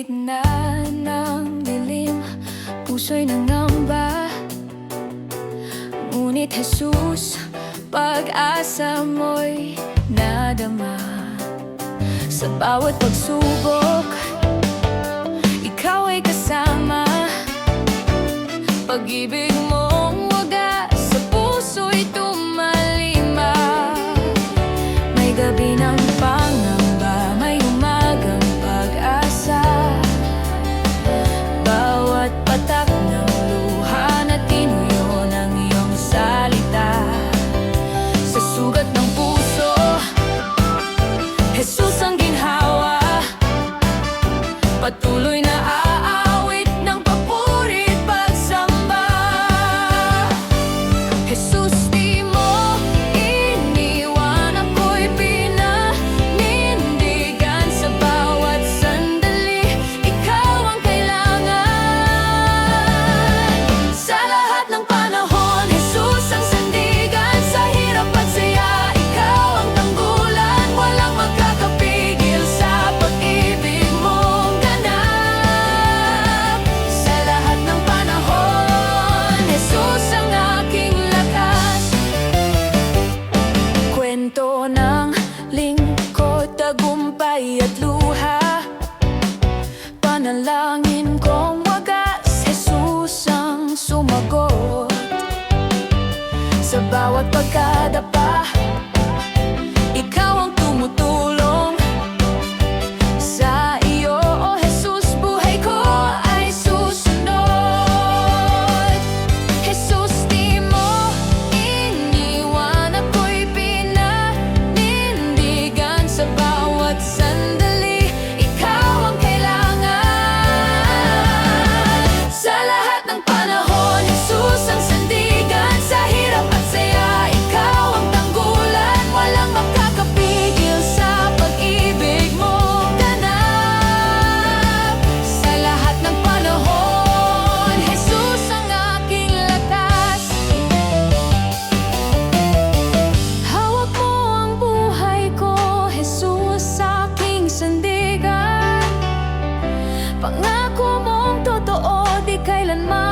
gitna ng dilim Puso'y nangamba. Ngunit Jesus, pag-asa mo'y nadama. Sa bawat pagsubok, ikaw ay kasama. Pag-ibig tibay at luha. Panalangin kong wagas Jesus ang sumagot. Sa bawat pagkadapa kailanman.